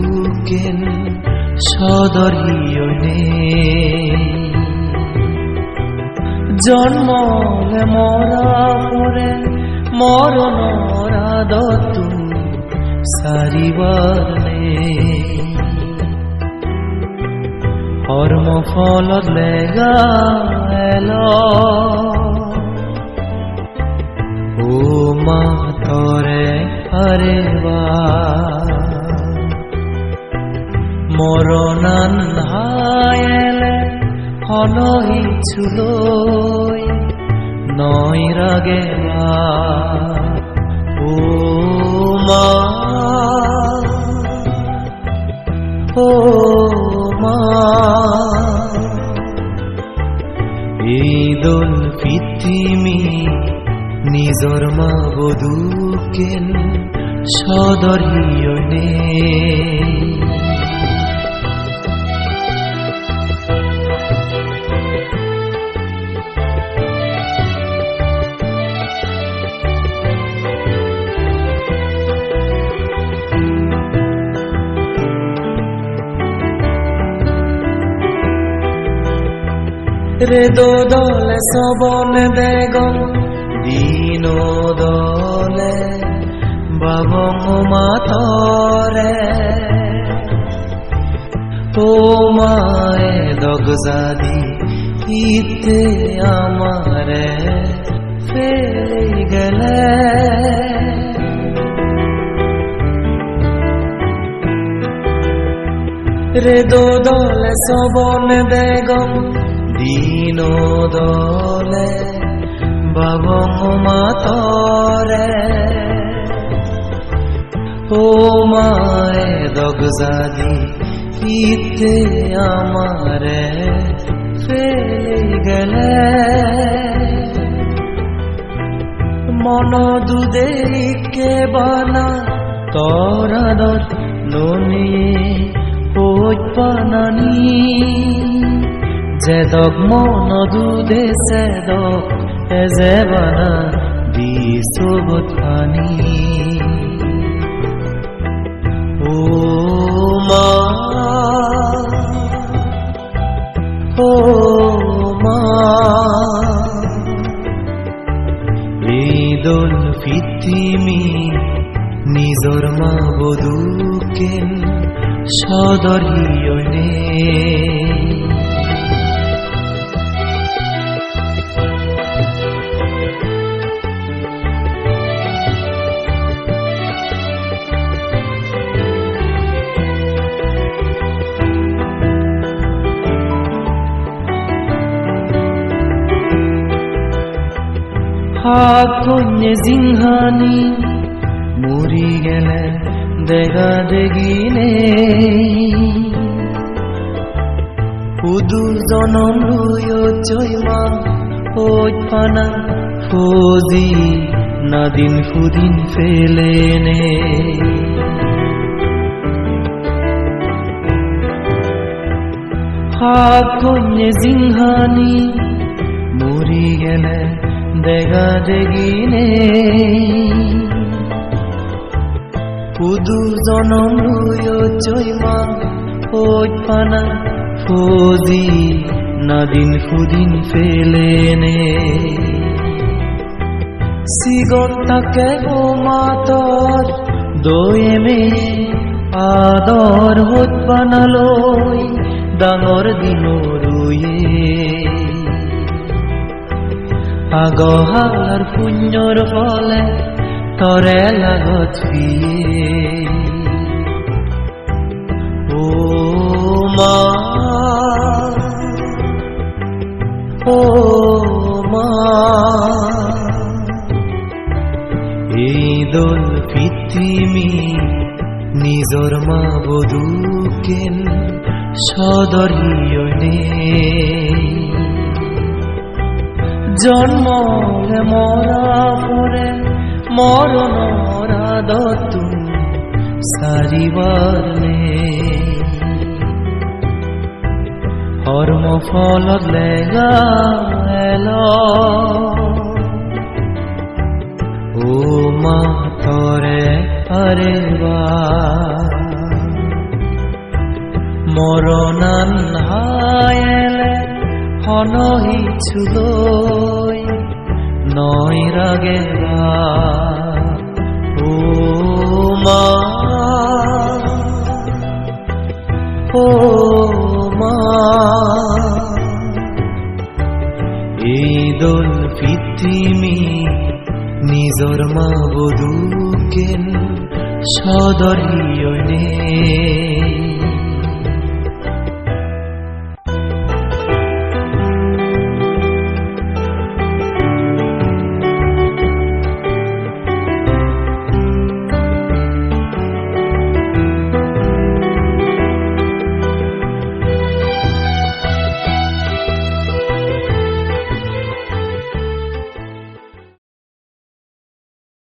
বধুকেন সদরিয়নে জন্মলে মরা পরে মরণ দতু সারিবার নেই কর্ম ফল লেগা এলো। ও মা, তরে আরেবা মরণান হায়েলে হনহি ছুলই নয় রাগেলা ও মা ও মা এই দোল পৃথিবী নিজর মা বধুকেন সদরিয়নে। রে দো দলে সবন বেগম দিন দলে বাবং মাতরে। তোমায় দগজাদি ইতে আমারে ফেলে গেলে। রে দো দলে সবন বেগম দিন দলে বাবং মাতরে। ও মায় দগজাদি ইতে আমারে ফেলে গেলে। মন দুদে কে বানা তরাদত ননি পানানি যেদক মন দুদে সেদক এজে বানা দি সবত পানি ও মা ও মা দোল ফিতিমি নিজর মা বধুকেন সদরিয়নে মরি গেলে দেখা দেখিনে পুদু জনম রুয় ওই পানা ফৌজি নাদিন ফুদিন ফেলেনে হাকুnye জিংহানি মরি গেলে দেখা দেখিনে পুদু জনম রুয় চৈমা ওই পানা ফৌজি, নাদিন ফুদিন ফেলেনে সিগন তাকে ও মাতর, দয়ে মে আদর হত বানালই ডাঙর দিন রুয়ে। আগহার পুণ্যর ফলে তরে লাগত ও মা ও মা এই দোল পৃথিবী নিজর মা বধুকেন সদরিয়নে জন্ম মরা পরে মরণ দতু সারিবার নে কর্ম ফল লেগা এলো। হনহিছুলৈ নয় রাগে ও মা ও মা। এই দোল পৃথিবী নিজর মা বধুকেন সদরিয়নে